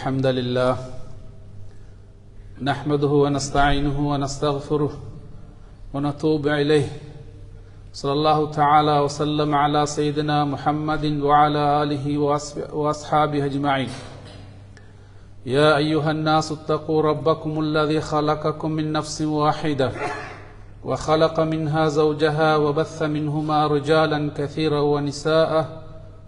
الحمد لله. نحمده ونستعينه ونستغفره ونتوب إليه. صلى الله تعالى وسلم على سيدنا محمد وعلى آله وأص- وأصحابه أجمعين. يا أيها الناس اتقوا ربكم الذي خلقكم من نفس واحدة وخلق منها زوجها وبث منهما رجالا كثيرا ونساء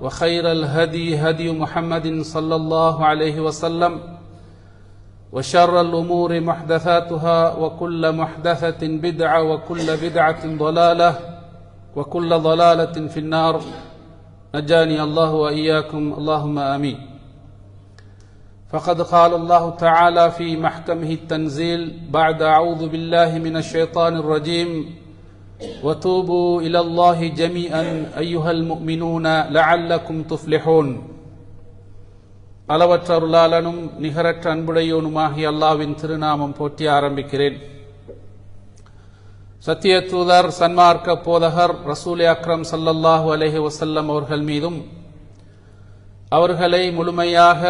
وخير الهدي هدي محمد صلى الله عليه وسلم وشر الأمور محدثاتها وكل محدثة بدعة وكل بدعة ضلالة وكل ضلالة في النار. نجاني الله وإياكم. اللهم آمين. فقد قال الله تعالى في محكمه التنزيل بعد أعوذ بالله من الشيطان الرجيم. وتوبوا إلى الله جميعا أيها المؤمنون لعلكم تفلحون அளவற்ற அருளாளனும் நிகரற்ற அன்புடையோனுமாகிய அல்லாவின் திருநாமம் போற்றி ஆரம்பிக்கிறேன் சத்திய தூதர் சன்மார்க்க போதகர் ரசூல் அக்ரம் சல்லல்லாஹு அலைஹி வசல்லம் அவர்கள் மீதும் அவர்களை முழுமையாக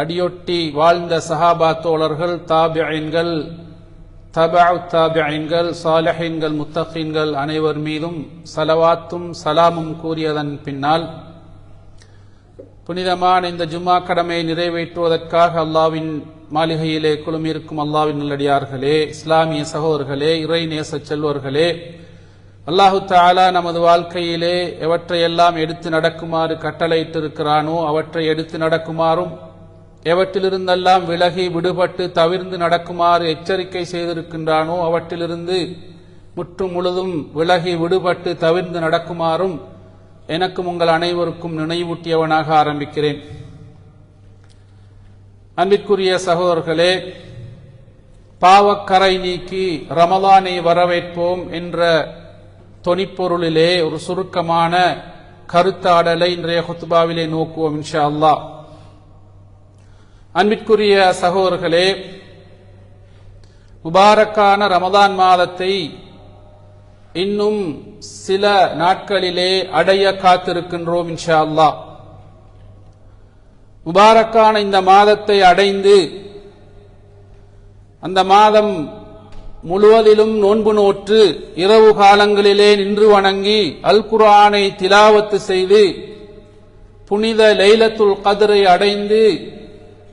அடியொட்டி வாழ்ந்த சஹாபா தோழர்கள் தாபியன்கள் தபு தாபியன்கள் சாலஹீன்கள் முத்தகீன்கள் அனைவர் மீதும் சலவாத்தும் சலாமும் கூறியதன் பின்னால் புனிதமான இந்த ஜும்மா கடமையை நிறைவேற்றுவதற்காக அல்லாவின் மாளிகையிலே குழுமியிருக்கும் அல்லாவின் நல்லடியார்களே இஸ்லாமிய சகோதர்களே இறை நேச செல்வர்களே அல்லாஹு தாலா நமது வாழ்க்கையிலே எவற்றையெல்லாம் எடுத்து நடக்குமாறு கட்டளையிட்டிருக்கிறானோ அவற்றை எடுத்து நடக்குமாறும் எவற்றிலிருந்தெல்லாம் விலகி விடுபட்டு தவிர்ந்து நடக்குமாறு எச்சரிக்கை செய்திருக்கின்றானோ அவற்றிலிருந்து முற்றும் முழுதும் விலகி விடுபட்டு தவிர்ந்து நடக்குமாறும் எனக்கும் உங்கள் அனைவருக்கும் நினைவூட்டியவனாக ஆரம்பிக்கிறேன். அன்பிற்குரிய சகோதரர்களே பாவக்கரை நீக்கி ரமலானை வரவேற்போம் என்ற தொனிப்பொருளிலே ஒரு சுருக்கமான கருத்தாடலை இன்றைய ஹுத்பாவிலே நோக்குவோம் இன்ஷா அல்லாஹ். அன்பிற்குரிய சகோதரர்களே முபாரக்கான ரமதான் மாதத்தை இன்னும் சில நாட்களிலே அடைய காத்திருக்கின்றோம் இன்ஷா அல்லாஹ் முபாரக்கான இந்த மாதத்தை அடைந்து அந்த மாதம் முழுவதிலும் நோன்பு நோற்று இரவு காலங்களிலே நின்று வணங்கி அல் குர்ஆனை திலாவத்து செய்து புனித லைலத்துல் கதிரை அடைந்து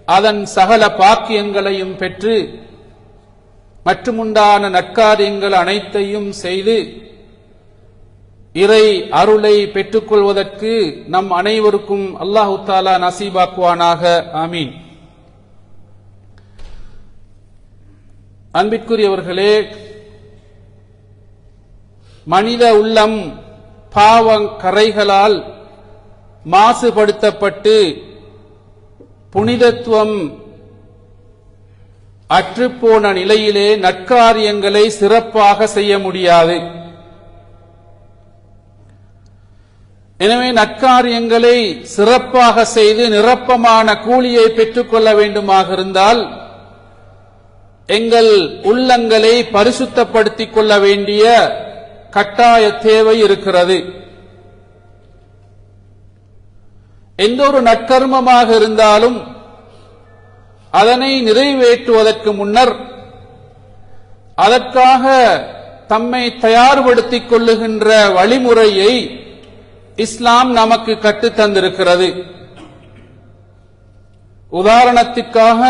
அதன் சகல பாக்கியங்களையும் பெற்று மற்றுமுண்டான நற்காரியங்கள் அனைத்தையும் செய்து இறை அருளை பெற்றுக்கொள்வதற்கு நம் அனைவருக்கும் அல்லாஹு தாலா நசீபாக்குவானாக. ஆமீன். அன்பிற்குரியவர்களே மனித உள்ளம் பாவ கரைகளால் மாசுபடுத்தப்பட்டு புனிதத்துவம் அற்றுப்போன நிலையிலே நற்காரியங்களை சிறப்பாக செய்ய முடியாது. எனவே நற்காரியங்களை சிறப்பாக செய்து நிரப்பமான கூலியை பெற்றுக்கொள்ள வேண்டுமாக இருந்தால் எங்கள் உள்ளங்களை பரிசுத்தப்படுத்திக் கொள்ள வேண்டிய கட்டாய தேவை இருக்கிறது. எந்த ஒரு நற்கர்மமாக இருந்தாலும் அதனை நிறைவேற்றுவதற்கு முன்னர் அதற்காக தம்மை தயார்படுத்திக் கொள்ளுகின்ற வழிமுறையை இஸ்லாம் நமக்கு கற்றுத் தந்திருக்கிறது. உதாரணத்திற்காக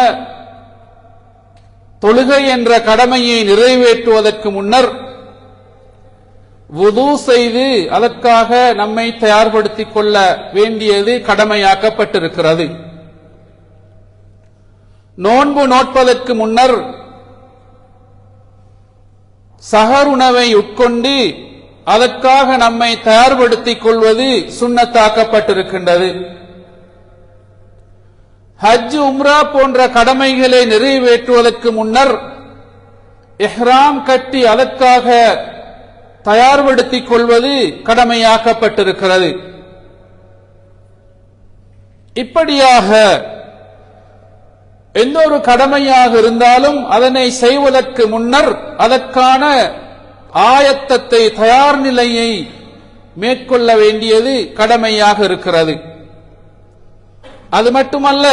தொழுகை என்ற கடமையை நிறைவேற்றுவதற்கு முன்னர் உது செய்து அதற்காக நம்மை தயார்படுத்திக் கொள்ள வேண்டியது கடமையாக்கப்பட்டிருக்கிறது. நோன்பு நோட்பதற்கு முன்னர் சகருணவை உட்கொண்டு அதற்காக நம்மை தயார்படுத்திக் கொள்வது சுண்ணத்தாக்கப்பட்டிருக்கின்றது. ஹஜ் உம்ரா போன்ற கடமைகளை நிறைவேற்றுவதற்கு முன்னர் எஹ்ராம் கட்டி அதற்காக தயார்படுத்திக் கொள்வது கடமையாக்கப்பட்டிருக்கிறது. இப்படியாக எந்த ஒரு கடமையாக இருந்தாலும் அதனை செய்வதற்கு முன்னர் அதற்கான ஆயத்தத்தை தயார் நிலையை மேற்கொள்ள வேண்டியது கடமையாக இருக்கிறது. அது மட்டுமல்ல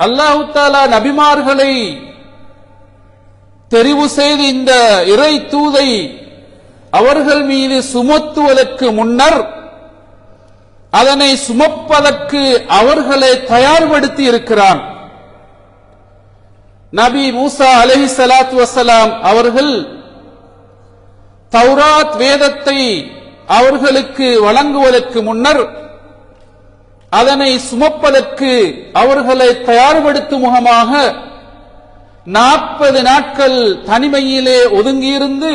அல்லாஹு தாலா நபிமார்களை தெரிவு செய்து இந்த இறை தூதை அவர்கள் மீது சுமத்துவதற்கு முன்னர் அதனை சுமப்பதற்கு அவர்களை தயார்படுத்தி இருக்கிறான். நபி மூசா அலஹி சலாத் வசலாம் அவர்கள் தௌராத் வேதத்தை அவர்களுக்கு வழங்குவதற்கு முன்னர் அதனை சுமப்பதற்கு அவர்களை தயார்படுத்தும் முகமாக நாற்பது நாட்கள் தனிமையிலே ஒதுங்கியிருந்து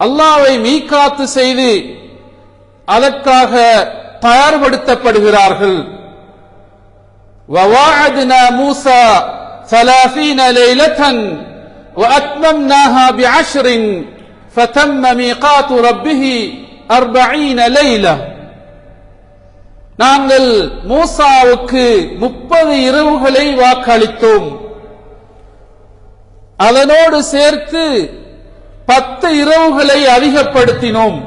அல்லாவை மீகாத்து செய்து அதற்காக தயார்படுத்தப்படுகிறார்கள் وواعدنا موسى ثلاثين ليلة وأتممناها بعشر فتم ميقات ربه أربعين ليلة நாங்கள் மூசாவுக்கு முப்பது இரவுகளை வாக்களித்தோம் அதனோடு சேர்த்து பத்து இரவுகளை அதிகப்படுத்தினோம்.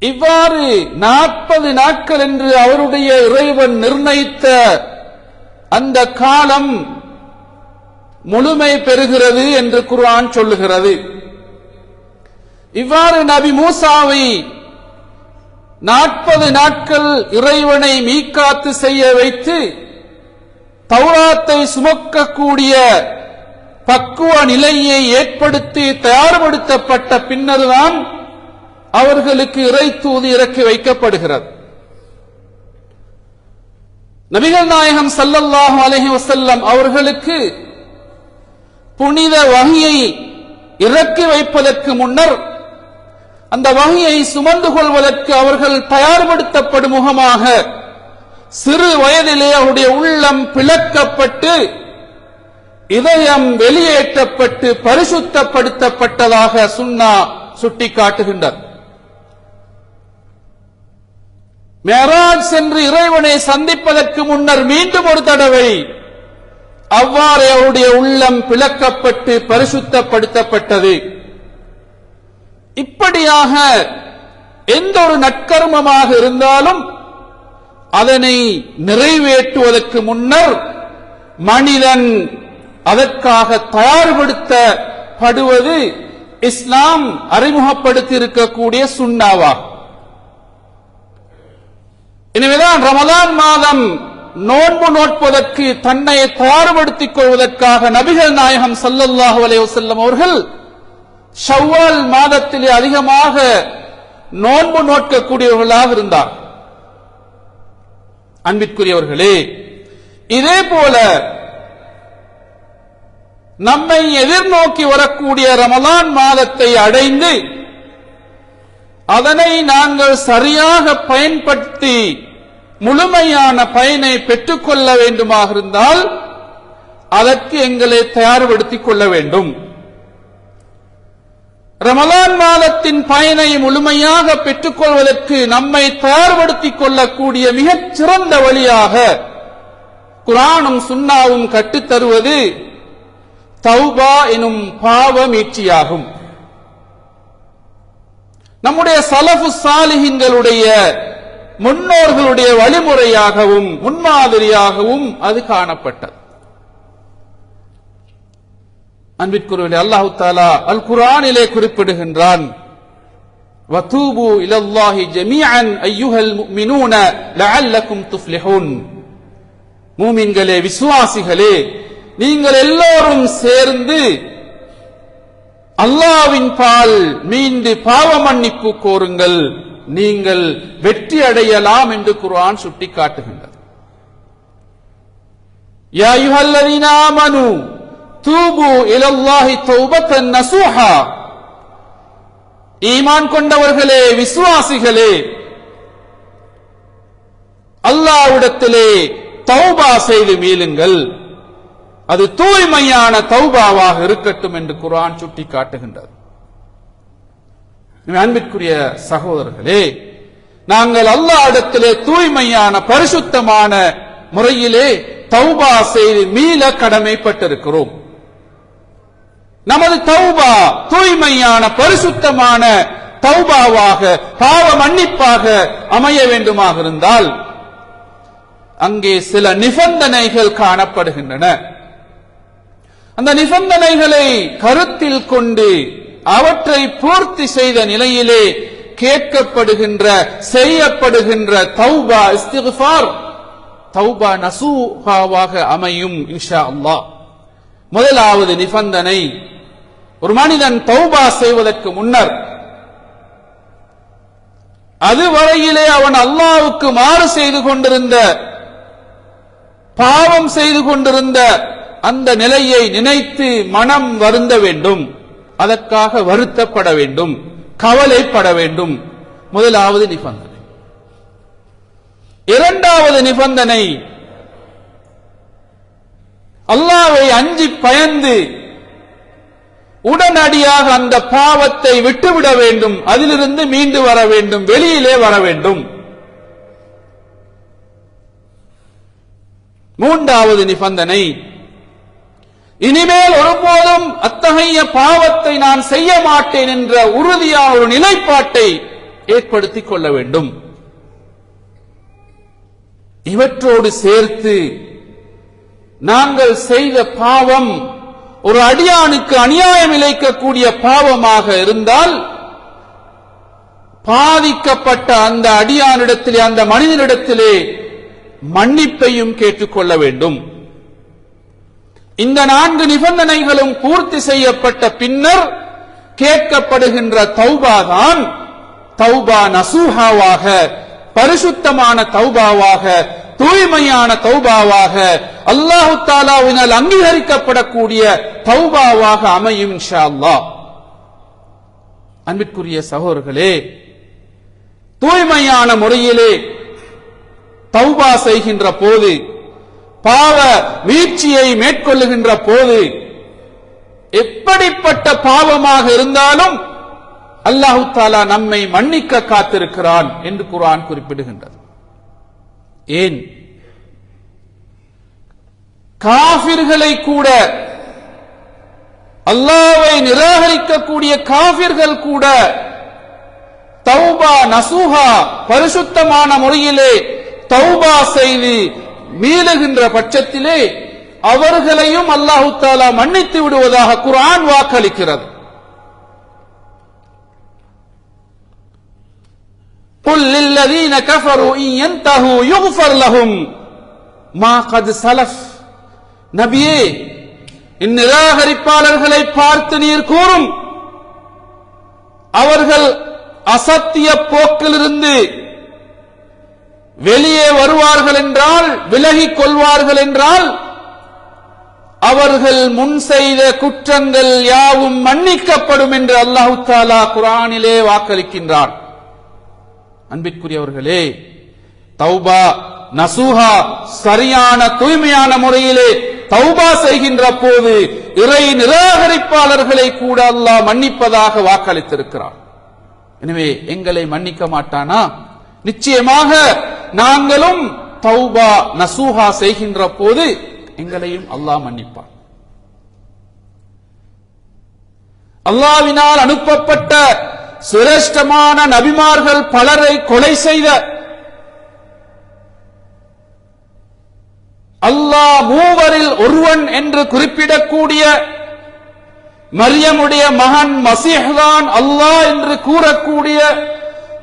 இவ்வாறு நாற்பது நாட்கள் என்று அவருடைய இறைவன் நிர்ணயித்த அந்த காலம் முழுமை பெறுகிறது என்று குர்ஆன் சொல்லுகிறது. இவ்வாறு நபி மூசாவை நாற்பது நாட்கள் இறைவனை மீக்காத்து செய்ய வைத்து தௌராத்தை சுமக்கக்கூடிய பக்குவ நிலையை ஏற்படுத்தி தயார்படுத்தப்பட்ட பின்னர்தான் அவர்களுக்கு இறை தூது இறக்கி வைக்கப்படுகிறது. நபிகள் நாயகம் சல்லல்லாஹு அலஹி வசல்லம் அவர்களுக்கு புனித வகையை இறக்கி வைப்பதற்கு முன்னர் அந்த வகையை சுமந்து கொள்வதற்கு அவர்கள் தயார்படுத்தப்படும் முகமாக சிறு வயதிலே அவருடைய உள்ளம் பிளக்கப்பட்டு இதயம் வெளியேற்றப்பட்டு பரிசுத்தப்படுத்தப்பட்டதாக சுன்னா சுட்டிக்காட்டுகின்றார். மேராஜ் சென்று இறைவனை சந்திப்பதற்கு முன்னர் மீண்டும் ஒரு தடவை அவ்வாறு அவருடைய உள்ளம் பிளக்கப்பட்டு பரிசுத்தப்படுத்தப்பட்டது. இப்படியாக எந்த ஒரு நற்கர்மமாக இருந்தாலும் அதனை நிறைவேற்றுவதற்கு முன்னர் மனிதன் அதற்காக தயார்படுத்தப்படுவது இஸ்லாம் அறிமுகப்படுத்தி இருக்கக்கூடிய சுண்ணாவாகும். எனவேதான் ரமதான் மாதம் நோன்பு நோட்பதற்கு தன்னை தயார்படுத்திக் கொள்வதற்காக நபிகள் நாயகம் சல்லல்லாஹு அலைஹி வஸல்லம் அவர்கள் ஷவ்வால் மாதத்திலே அதிகமாக நோன்பு நோட்கக்கூடியவர்களாக இருந்தார். அன்பிற்குரியவர்களே இதே போல நம்மை எதிர்நோக்கி வரக்கூடிய ரமலான் மாதத்தை அடைந்து அதனை நாங்கள் சரியாக பயன்படுத்தி முழுமையான பயனை பெற்றுக்கொள்ள வேண்டுமாக இருந்தால் அதற்கு எங்களை தயார்படுத்திக் கொள்ள வேண்டும். ரமலான் மாதத்தின் பயனை முழுமையாக பெற்றுக்கொள்வதற்கு நம்மை தயார்படுத்திக் கொள்ளக்கூடிய மிகச் சிறந்த வழியாக குரானும் சுண்ணாவும் கற்றுத்தருவது தௌபா எனும் பாவ மீட்சியாகும். நம்முடைய சலஃபு சாலிஹின்களுடைய முன்னோர்களுடைய வழிமுறையாகவும் முன்மாதிரியாகவும் அது காணப்பட்டது. அன்பிற்குரிய அல்லாஹு தாலா அல் குரானிலே குறிப்பிடுகின்றான் வதூபு இலல்லாஹி ஜமீஅன் ஐயுஹல் முஃமினூன லஅல்லக்கும் துஃப்லிஹூன். மூமின்களே விசுவாசிகளே நீங்கள் எல்லோரும் சேர்ந்து அல்லாவின் பால் மீண்டு பாவ மன்னிப்பு கோருங்கள். நீங்கள் வெற்றி அடையலாம் என்று குர்ஆன் சுட்டிக்காட்டுகின்றது. யா அய்யுஹல்லதீன ஆமனு தூபு இலல்லாஹி தௌபத்தன் நசூஹா. ஈமான் கொண்டவர்களே விசுவாசிகளே அல்லாவிடத்திலே தௌபா செய்து மீளுங்கள். அது தூய்மையான தௌபாவாக இருக்கட்டும் என்று குரான் சுட்டி காட்டுகின்றது அன்பிற்குரிய சகோதரர்களே நாங்கள் அல்லாஹ் இடத்திலே தூய்மையான பரிசுத்தமான முறையிலே தௌபா செய்து மீள கடமைப்பட்டிருக்கிறோம். நமது தௌபா தூய்மையான பரிசுத்தமான தௌபாவாக பாவ மன்னிப்பாக அமைய வேண்டுமாக இருந்தால் அங்கே சில நிபந்தனைகள் காணப்படுகின்றன. அந்த நிபந்தனைகளை கருத்தில் கொண்டு அவற்றை பூர்த்தி செய்த நிலையிலே கேட்கப்படுகின்ற செய்யப்படுகின்ற தௌபா இஸ்திஃபார் தௌபா நசூஹாவாக அமையும் இன்ஷா அல்லாஹ். முதலாவது நிபந்தனை ஒரு மனிதன் தௌபா செய்வதற்கு முன்னர் அதுவரையிலே அவன் அல்லாவுக்கு மாறு செய்து கொண்டிருந்த பாவம் செய்து கொண்டிருந்த அந்த நிலையை நினைத்து மனம் வருந்த வேண்டும். அதற்காக வருத்தப்பட வேண்டும் கவலைப்பட வேண்டும். முதலாவது நிபந்தனை. இரண்டாவது நிபந்தனை அல்லாவை அஞ்சி பயந்து உடனடியாக அந்த பாவத்தை விட்டுவிட வேண்டும். அதிலிருந்து மீண்டு வர வேண்டும். வெளியிலே வர வேண்டும். மூன்றாவது நிபந்தனை. இனிமேல் ஒருபோதும் அத்தகைய பாவத்தை நான் செய்ய மாட்டேன் என்ற உறுதியான ஒரு நிலைப்பாட்டை ஏற்படுத்திக் கொள்ள வேண்டும். இவற்றோடு சேர்த்து நாங்கள் செய்த பாவம் ஒரு அடியானுக்கு அநியாயம் இழைக்கக்கூடிய பாவமாக இருந்தால் பாதிக்கப்பட்ட அந்த அடியானிடத்திலே அந்த மனிதனிடத்திலே மன்னிப்பையும் கேட்டுக்கொள்ள வேண்டும். இந்த நான்கு நிபந்தனைகளும் பூர்த்தி செய்யப்பட்ட பின்னர் கேட்கப்படுகின்ற தௌபா தான் தௌபா நசூஹாவாக பரிசுத்தமான தௌபாவாக தூய்மையான தௌபாவாக அல்லாஹு தாலாவினால் அங்கீகரிக்கப்படக்கூடிய தௌபாவாக அமையும் அன்பிற்குரிய சகோதரர்களே தூய்மையான முறையிலே தௌபா செய்கின்ற போது பாவ வீழ்ச்சியை மேற்கொள்ளுகின்ற போது எப்படிப்பட்ட பாவமாக இருந்தாலும் அல்லாஹு தாலா நம்மை மன்னிக்க காத்திருக்கிறான் என்று குரான் குறிப்பிடுகின்றது. ஏன்? காபிர்களை கூட அல்லாவை நிராகரிக்கக்கூடிய காபிர்கள் கூட தௌபா நசூஹா பரிசுத்தமான முறையிலே தௌபா செய்து மீளுகின்ற பட்சத்திலே அவர்களையும் அல்லாஹு தாலா மன்னித்து விடுவதாக குர்ஆன் வாக்களிக்கிறது. قل للذين كفروا إن ينتهوا يغفر لهم ما قد سلف நபியே இந்நிராகரிப்பாளர்களை பார்த்து நீர் கூறும் அவர்கள் அசத்திய போக்கிலிருந்து வெளியே வருவார்கள் என்றால் விலகிக் கொள்வார்கள் என்றால் அவர்கள் முன் செய்த குற்றங்கள் யாவும் மன்னிக்கப்படும் என்று அல்லாஹு தாலா குரானிலே வாக்களிக்கின்றார் அன்பிற்குரியவர்களே தௌபா நசூஹா சரியான தூய்மையான முறையிலே தௌபா செய்கின்ற போது இறை நிராகரிப்பாளர்களை கூட அல்லாஹ் மன்னிப்பதாக வாக்களித்திருக்கிறார். எனவே எங்களை மன்னிக்க மாட்டானா? நிச்சயமாக நாங்களும் தௌபா நசூஹா செய்கின்ற போது எங்களையும் அல்லாஹ் மன்னிப்பான் அல்லாவினால் அனுப்பப்பட்ட சிரேஷ்டமான நபிமார்கள் பலரை கொலை செய்த அல்லாஹ் மூவரில் ஒருவன் என்று குறிப்பிடக்கூடிய மரியமுடைய மகன் மசீஹ்தான் அல்லாஹ் என்று கூறக்கூடிய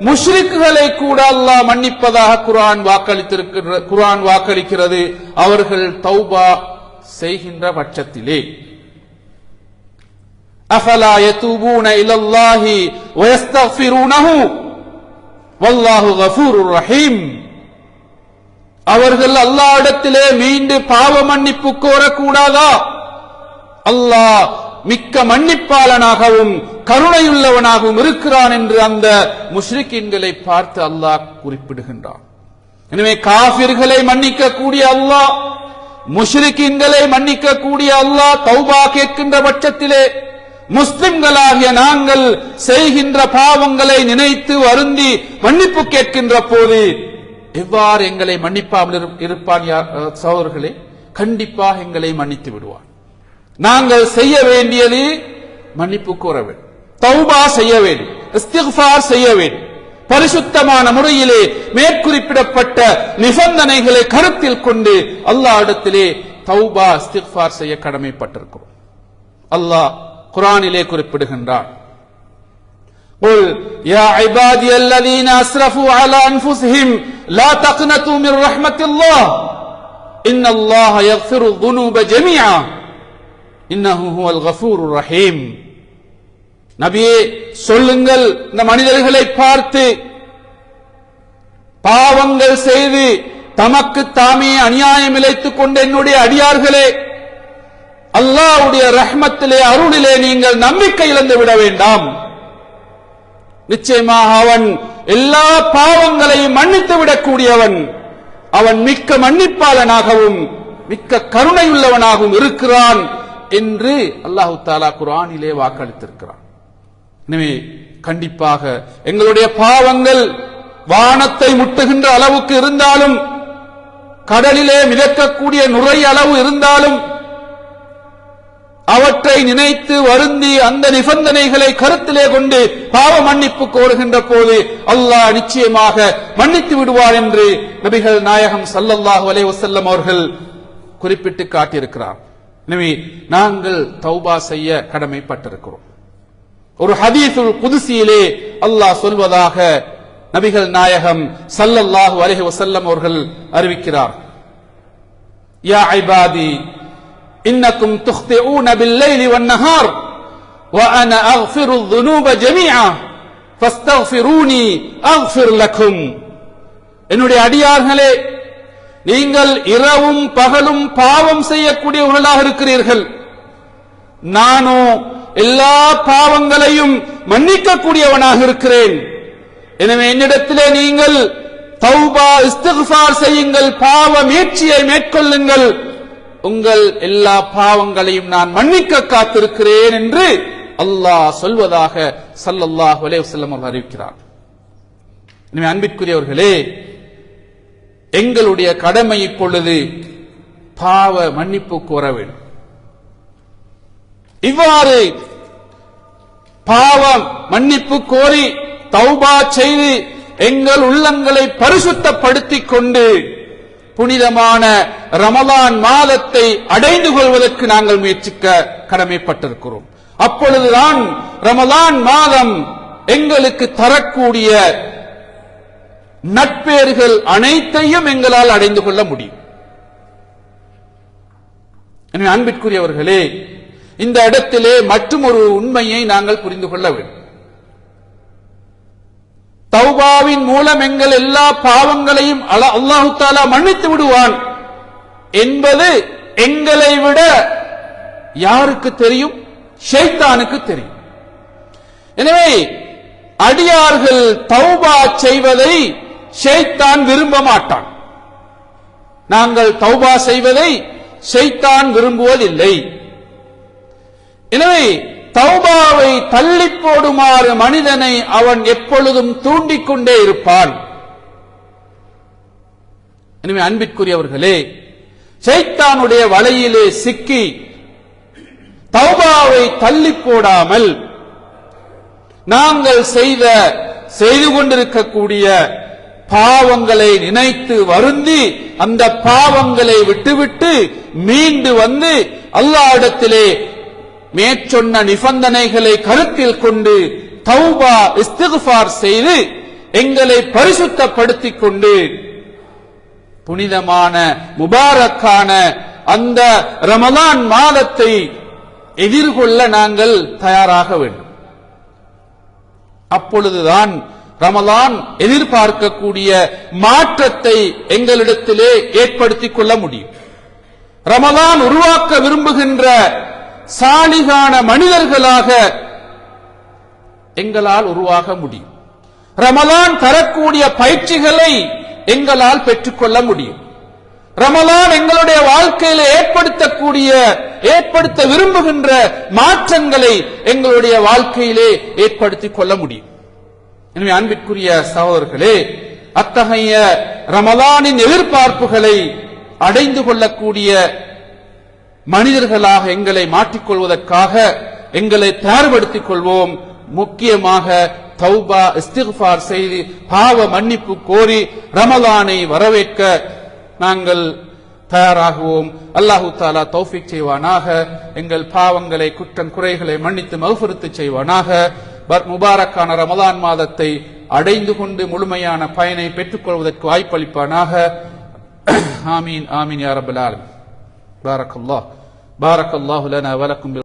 முஷ்ரிக்குகளை கூட அல்லாஹ் மன்னிப்பதாக குரான் வாக்களித்திருக்கிற குரான் வாக்களிக்கிறது. அவர்கள் தௌபா செய்கின்ற பட்சத்திலே. அஃபலா யதூபூன இலல்லாஹி வயஸ்தக்ஃபிரூனஹு வல்லாஹு கஃபூருர் ரஹீம் அவர்கள் அல்லாஹ்விடத்திலே மீண்டு பாவ மன்னிப்பு கோரக்கூடாதா? அல்லாஹ் மிக்க மன்னிப்பாளனாகவும் கருணையுள்ளவனாகவும் இருக்கிறான் என்று அந்த முஷ்ரிக்கின்களை பார்த்து அல்லாஹ் குறிப்பிடுகின்றான். எனவே காபிர்களை மன்னிக்க கூடிய அல்லாஹ் முஷ்ரிக்கின்களை மன்னிக்க கூடிய அல்லாஹ் தௌபா கேட்கின்ற பட்சத்திலே முஸ்லிம்களாகிய நாங்கள் செய்கின்ற பாவங்களை நினைத்து வருந்தி மன்னிப்பு கேட்கின்ற போது எவ்வாறு எங்களை மன்னிப்பாமல் இருப்பான் சகோதரர்களே? கண்டிப்பாக எங்களை மன்னித்து விடுவான் நாங்கள் செய்ய வேண்டியது மன்னிப்பு கோர வேண்டும். தௌபா செய்ய வேண்டும். இஸ்திக்ஃபார் செய்ய வேண்டும். பரிசுத்தமான முறையிலே மேற்குறிப்பிடப்பட்ட நிபந்தனைகளை கருத்தில் கொண்டு அல்லாஹ் இடத்திலே தௌபா இஸ்திக்ஃபார் செய்ய கடமைப்பட்டிருக்கிறோம். அல்லாஹ் குரானிலே குறிப்பிடுகின்றான் قل يا عبادي الذين اسرفوا على انفسهم لا تقنطوا من رحمه الله ان الله يغفر الذنوب جميعا انه هو الغفور الرحيم நபியே சொல்லுங்கள் இந்த மனிதர்களை பார்த்து பாவங்கள் செய்து தமக்கு தாமே அநியாயம் இழைத்துக் கொண்ட என்னுடைய அடியார்களே அல்லாஹ்வுடைய ரஹ்மத்திலே அருளிலே நீங்கள் நம்பிக்கை இழந்து விட வேண்டாம். நிச்சயமாக அவன் எல்லா பாவங்களையும் மன்னித்து விடக்கூடியவன். அவன் மிக்க மன்னிப்பாளனாகவும் மிக்க கருணையுள்ளவனாகவும் இருக்கிறான் என்று அல்லாஹு தாலா குரானிலே வாக்களித்திருக்கிறான். எனவே கண்டிப்பாக எங்களுடைய பாவங்கள் வானத்தை முட்டுகின்ற அளவுக்கு இருந்தாலும் கடலிலே மிதக்கக்கூடிய நுரை அளவு இருந்தாலும் அவற்றை நினைத்து வருந்தி அந்த நிபந்தனைகளை கருத்திலே கொண்டு பாவ மன்னிப்பு கோருகின்ற போது அல்லாஹ் நிச்சயமாக மன்னித்து விடுவார் என்று நபிகள் நாயகம் சல்லல்லாஹு அலே வசல்லம் அவர்கள் குறிப்பிட்டு காட்டியிருக்கிறார். எனவே நாங்கள் தௌபா செய்ய கடமைப்பட்டிருக்கிறோம். ஒரு ஹதீசுல் புதுசியிலே அல்லாஹ் சொல்வதாக நபிகள் நாயகம் சல்லல்லாஹு அலே வசல்லம் அவர்கள் அறிவிக்கிறார். யா ஐபாதி இன்னக்கும் துக்திஊன பில்லைலி வன்னஹார் وأنا أغفر الذنوب جميعا فاستغفروني أغفر لكم என்னுடைய அடியார்களே நீங்கள் இரவும் பகலும் பாவம் செய்யக்கூடியவர்களாக இருக்கிறீர்கள் நானோ எல்லா பாவங்களையும் மன்னிக்கக்கூடியவனாக இருக்கிறேன் எனவே என்னிடத்திலே நீங்கள் தௌபா இஸ்திக்ஃபார் செய்யுங்கள் பாவ முயற்சியை மேற்கொள்ளுங்கள் உங்கள் எல்லா பாவங்களையும் நான் மன்னிக்க காத்திருக்கிறேன் என்று அல்லாஹ் சொல்வதாக சல்லல்லாஹ் அலைஹி அவர்கள் அறிவிக்கிறார். எனவே அன்பிற்குரியவர்களே எங்களுடைய கடமை இப்பொழுது பாவ மன்னிப்பு கோர வேண்டும். இவ்வாறு பாவம் மன்னிப்பு கோரி தௌபா செய்து எங்கள் உள்ளங்களை பரிசுத்தப்படுத்திக் கொண்டு புனிதமான ரமலான் மாதத்தை அடைந்து கொள்வதற்கு நாங்கள் முயற்சிக்க கடமைப்பட்டிருக்கிறோம். அப்பொழுதுதான் ரமலான் மாதம் எங்களுக்கு தரக்கூடிய நட்பேறுகள் அனைத்தையும் எங்களால் அடைந்து கொள்ள முடியும். அன்பிற்குரியவர்களே இந்த இடத்திலே மற்றும் ஒரு உண்மையை நாங்கள் புரிந்து கொள்ள வேண்டும். தௌபாவின் மூலம் எங்கள் எல்லா பாவங்களையும் அல்லாஹு தாலா மன்னித்து விடுவான். என்பது எங்களை விட யாருக்கு தெரியும்? ஷைத்தானுக்கு தெரியும். எனவே அடியார்கள் தௌபா செய்வதை ஷைத்தான் விரும்ப மாட்டான். நாங்கள் தௌபா செய்வதை ஷைத்தான் விரும்புவதில்லை. எனவே தௌபாவை தள்ளி போடுமாறு மனிதனை அவன் எப்பொழுதும் தூண்டிக்கொண்டே இருப்பான். எனவே அன்பிற்குரியவர்களே சைத்தானுடைய வலையிலே சிக்கி தௌபாவை தள்ளி போடாமல் நாங்கள் செய்த செய்து கொண்டிருக்கக்கூடிய பாவங்களை நினைத்து வருந்தி அந்த பாவங்களை விட்டுவிட்டு மீண்டு வந்து அல்லாவிடத்திலே மேற்சொன்ன நிபந்தனைகளை கருத்தில் கொண்டு தௌபா இஸ்திக்ஃபார் செய்து எங்களை பரிசுத்தப்படுத்திக் கொண்டு புனிதமான முபாரக்கான அந்த ரமலான் மாதத்தை எதிர்கொள்ள நாங்கள் தயாராக வேண்டும். அப்பொழுதுதான் ரமலான் எதிர்பார்க்கக்கூடிய மாற்றத்தை எங்களிடத்திலே ஏற்படுத்திக் கொள்ள முடியும். ரமலான் உருவாக்க விரும்புகின்ற சாலிகான மனிதர்களாக எங்களால் உருவாக முடியும். ரமலான் தரக்கூடிய பயிற்சிகளை எங்களால் பெற்றுக்கொள்ள முடியும். ரமலான் எங்களுடைய வாழ்க்கையில ஏற்படுத்தக்கூடிய ஏற்படுத்த விரும்புகின்ற மாற்றங்களை எங்களுடைய வாழ்க்கையிலே ஏற்படுத்திக் கொள்ள முடியும். எனவே அன்பிற்குரிய சகோதரர்களே அத்தகைய ரமலானின் எதிர்பார்ப்புகளை அடைந்து கொள்ளக்கூடிய மனிதர்களாக எங்களை மாற்றிக்கொள்வதற்காக எங்களை தயார்படுத்திக் கொள்வோம் முக்கியமாக தௌபா இஸ்திஃபார் செய்து பாவ மன்னிப்பு கோரி ரமலானை வரவேற்க நாங்கள் தயாராகுவோம். அல்லாஹு தாலா தௌஃபிக் செய்வானாக. எங்கள் பாவங்களை குற்றம் குறைகளை மன்னித்து மகுபுறுத்து செய்வானாக. முபாரக்கான ரமதான் மாதத்தை அடைந்து கொண்டு முழுமையான பயனை பெற்றுக்கொள்வதற்கு வாய்ப்பளிப்பானாக. ஆமீன் ஆமீன் யாரபுல் ஆலம் பாரக் அல்லாஹ் بارك الله لنا ولكم